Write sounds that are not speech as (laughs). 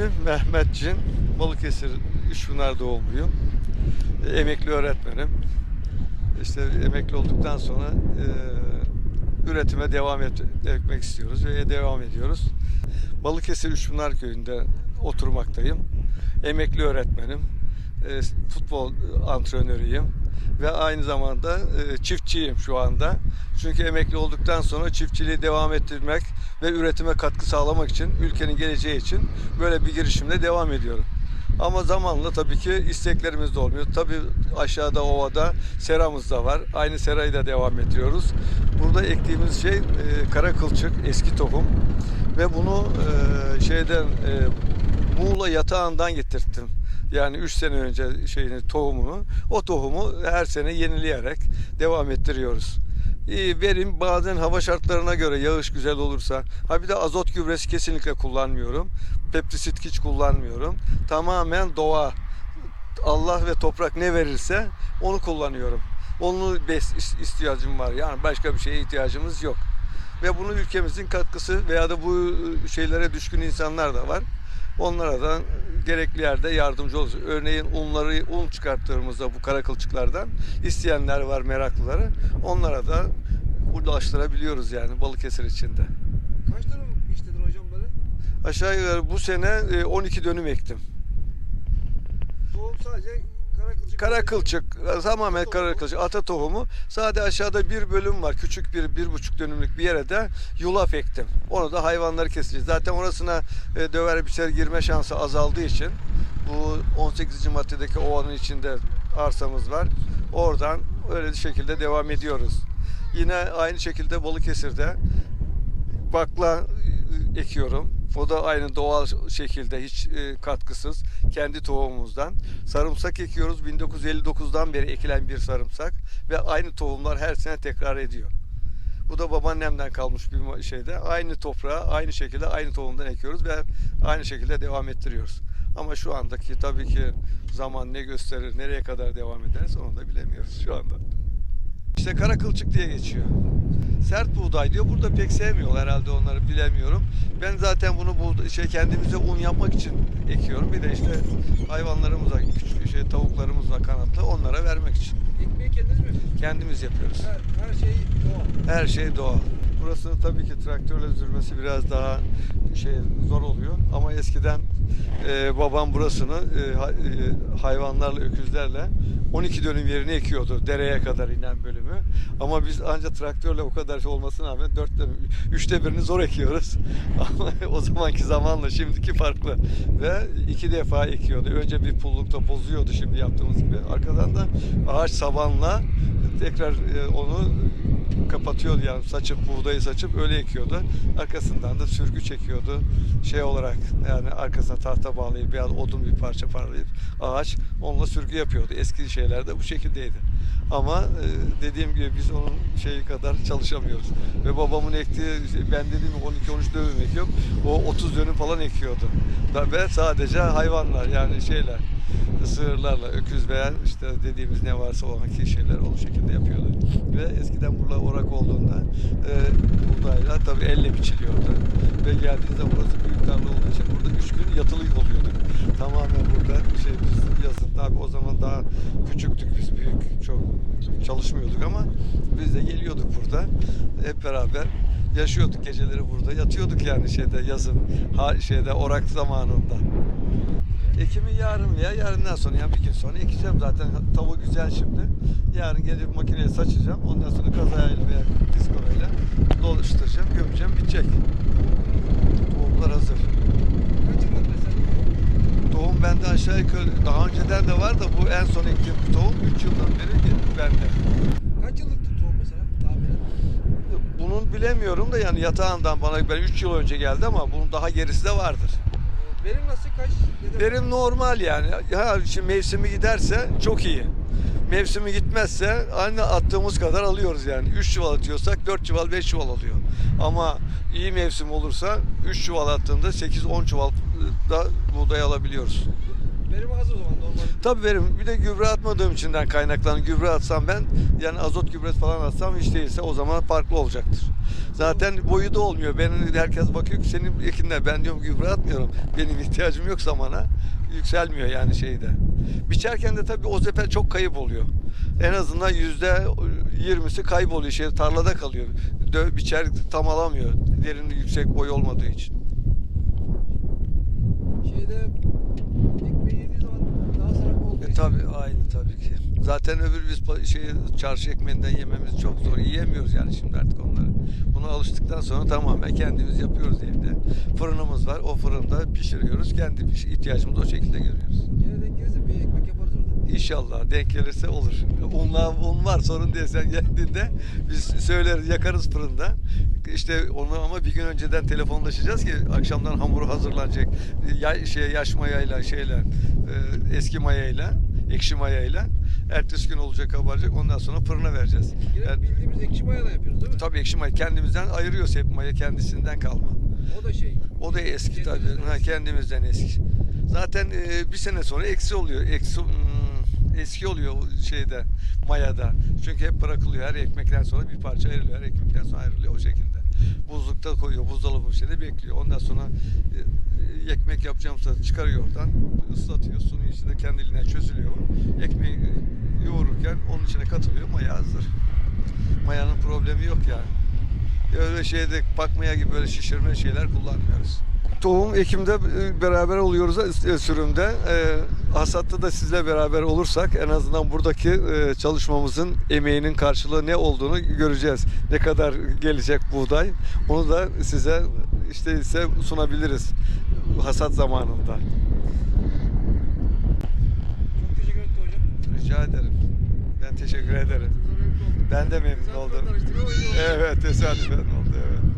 İsmim Mehmet Cin. Balıkesir Üçpınar doğumluyum. E, Emekli öğretmenim. İşte emekli olduktan sonra e, üretime devam et, etmek istiyoruz ve devam ediyoruz. Balıkesir Üçpınar köyünde oturmaktayım. Emekli öğretmenim. E, futbol antrenörüyüm ve aynı zamanda e, çiftçiyim şu anda. Çünkü emekli olduktan sonra çiftçiliği devam ettirmek ve üretime katkı sağlamak için, ülkenin geleceği için böyle bir girişimle devam ediyorum. Ama zamanla tabii ki isteklerimiz de olmuyor. Tabii aşağıda ovada seramız da var. Aynı serayı da devam ettiriyoruz. Burada ektiğimiz şey e, kara kılçık, eski tohum. Ve bunu e, şeyden e, Muğla yatağından getirttim. Yani 3 sene önce şeyini tohumunu. O tohumu her sene yenileyerek devam ettiriyoruz. İyi verim bazen hava şartlarına göre yağış güzel olursa. Ha bir de azot gübresi kesinlikle kullanmıyorum. Peptisit hiç kullanmıyorum. Tamamen doğa. Allah ve toprak ne verirse onu kullanıyorum. Onu bes ihtiyacım var. Yani başka bir şeye ihtiyacımız yok. Ve bunu ülkemizin katkısı veya da bu şeylere düşkün insanlar da var. Onlara da gerekli yerde yardımcı oluruz. Örneğin unları un çıkarttığımızda bu kara kılçıklardan isteyenler var meraklıları. Onlara da ulaştırabiliyoruz yani Balıkesir içinde. Kaç dönüm işledin hocam böyle? Aşağı yukarı bu sene e, 12 dönüm ektim. Tohum sadece kara kılçık. Kara kılçık, tamamen kara kılçık, ata tohumu. Sadece aşağıda bir bölüm var. Küçük bir, bir buçuk dönümlük bir yere de yulaf ektim. Onu da hayvanları keseceğiz. Zaten orasına e, döver biçer girme şansı azaldığı için bu 18. maddedeki ovanın içinde arsamız var. Oradan öyle şekilde devam ediyoruz. Yine aynı şekilde Balıkesir'de bakla e, ekiyorum. O da aynı doğal şekilde hiç e, katkısız kendi tohumumuzdan. Sarımsak ekiyoruz. 1959'dan beri ekilen bir sarımsak ve aynı tohumlar her sene tekrar ediyor. Bu da babaannemden kalmış bir şeyde. Aynı toprağa aynı şekilde aynı tohumdan ekiyoruz ve aynı şekilde devam ettiriyoruz. Ama şu andaki tabii ki zaman ne gösterir, nereye kadar devam ederiz onu da bilemiyoruz şu anda. İşte kara kılçık diye geçiyor. Sert buğday diyor. Burada pek sevmiyorlar herhalde onları bilemiyorum. Ben zaten bunu buğday, şey kendimize un yapmak için ekiyorum. Bir de işte hayvanlarımıza, küçük şey tavuklarımızla kanatlı onlara vermek için. Ekmeği kendiniz mi? Kendimiz yapıyoruz. Her, her şey doğal. Her şey doğal. Burası tabii ki traktörle sürmesi biraz daha şey zor oluyor ama eskiden e, babam burasını e, e, hayvanlarla, öküzlerle 12 dönüm yerini ekiyordu dereye kadar inen bölümü. Ama biz ancak traktörle o kadar şey olmasına rağmen 4 dönüm, 3'te birini zor ekiyoruz. (laughs) Ama o zamanki zamanla şimdiki farklı. Ve iki defa ekiyordu. Önce bir pullukta bozuyordu şimdi yaptığımız gibi. Arkadan da ağaç sabanla tekrar e, onu kapatıyordu yani saçıp buğdayı saçıp öyle ekiyordu. Arkasından da sürgü çekiyordu. Şey olarak yani arkasına tahta bağlayıp veya odun bir parça parlayıp ağaç onunla sürgü yapıyordu. Eski şeylerde bu şekildeydi. Ama e, dediğim gibi biz onun şeyi kadar çalışamıyoruz. Ve babamın ektiği ben dediğim gibi 12-13 dönüm ekiyorum. O 30 dönüm falan ekiyordu. Ve sadece hayvanlar yani şeyler sığırlarla, öküz veya işte dediğimiz ne varsa o anki şeyler o şekilde yapıyorlar. Ve eskiden burada orak olduğunda e, buğdaylar tabii elle biçiliyordu. Ve geldiğinizde burası büyük tarla olduğu için burada üç gün yatılı oluyorduk. Tamamen burada şey biz yazın tabii o zaman daha küçüktük biz büyük çok çalışmıyorduk ama biz de geliyorduk burada hep beraber yaşıyorduk geceleri burada yatıyorduk yani şeyde yazın ha, şeyde orak zamanında. Ekimi yarın veya yarından sonra yani bir gün sonra ekeceğim zaten tavuğu güzel şimdi. Yarın gelip makineye saçacağım. Ondan sonra kazayla veya diskovayla doluşturacağım, gömeceğim, bitecek. Tohumlar hazır. Kaç yıllık mesela? Tohum bende aşağı yukarı daha önceden de var da bu en son ektiğim tohum 3 yıldan beri bende. Kaç yıllıktı tohum mesela? Bunun bilemiyorum da yani yatağından bana ben 3 yıl önce geldi ama bunun daha gerisi de vardır. Verim nasıl? Kaç? ne demek? Verim normal yani. Ha, şimdi mevsimi giderse çok iyi. Mevsimi gitmezse aynı attığımız kadar alıyoruz yani. 3 çuval atıyorsak 4 çuval 5 çuval alıyor. Ama iyi mevsim olursa 3 çuval attığında 8-10 çuval da buğday alabiliyoruz. Verim az o zaman normal. Tabii verim. Bir de gübre atmadığım içinden kaynaklanan gübre atsam ben yani azot gübresi falan atsam hiç değilse o zaman farklı olacaktır. Zaten boyu da olmuyor. Benim herkes bakıyor ki senin ekinler ben diyorum gübre atmıyorum. Benim ihtiyacım yok zamana. Yükselmiyor yani şeyde. Biçerken de tabii o sefer çok kayıp oluyor. En azından yüzde yirmisi kayboluyor. Şey, tarlada kalıyor. Dö, biçer tam alamıyor. Derin yüksek boy olmadığı için. Şeyde ekmeği yediği zaman daha sarap olduğu E, için. Tabii aynı tabii ki. Zaten öbür biz şey çarşı ekmeğinden yememiz çok zor. Yiyemiyoruz yani şimdi artık onları. Buna alıştıktan sonra tamamen kendimiz yapıyoruz evde. Fırınımız var. O fırında pişiriyoruz. Kendi piş- ihtiyacımızı o şekilde görüyoruz. Gene denk gelirse bir ekmek yaparız orada. İnşallah denk gelirse olur. Unla, un var sorun değil sen geldiğinde biz söyleriz yakarız fırında. İşte onu ama bir gün önceden telefonlaşacağız ki akşamdan hamuru hazırlanacak. Ya, şey yaş mayayla şeyle e, eski mayayla ekşi mayayla ertesi gün olacak kabaracak ondan sonra fırına vereceğiz. Yine Er- bildiğimiz ekşi mayadan yapıyoruz değil mi? Tabii ekşi maya kendimizden ayırıyoruz hep maya kendisinden kalma. O da şey. O da eski tabii. kendimizden Ha, kendimizden eski. Zaten e, bir sene sonra eksi oluyor. Eksi hmm, eski oluyor şeyde mayada. Çünkü hep bırakılıyor. Her ekmekten sonra bir parça ayrılıyor. Her ekmekten sonra ayrılıyor o şekilde. Buzlukta koyuyor. Buzdolabı bir şeyde bekliyor. Ondan sonra e, e, ekmek yapacağımsa çıkarıyor oradan. ıslatıyor. Suyun içinde kendiliğinden çözülüyor. o. Ekmeği e, yoğururken onun içine katılıyor. Maya hazır. Mayanın problemi yok yani. Öyle şeyde pakmaya gibi böyle şişirme şeyler kullanmıyoruz. Tohum ekimde e, beraber oluyoruz e, sürümde. E, Hasatta da sizle beraber olursak en azından buradaki e, çalışmamızın emeğinin karşılığı ne olduğunu göreceğiz. Ne kadar gelecek buğday. Onu da size işte ise sunabiliriz hasat zamanında. Çok teşekkür ederim hocam. Rica ederim. Teşekkür ederim. Ben de memnun oldum. Evet tesadüfen oldu evet.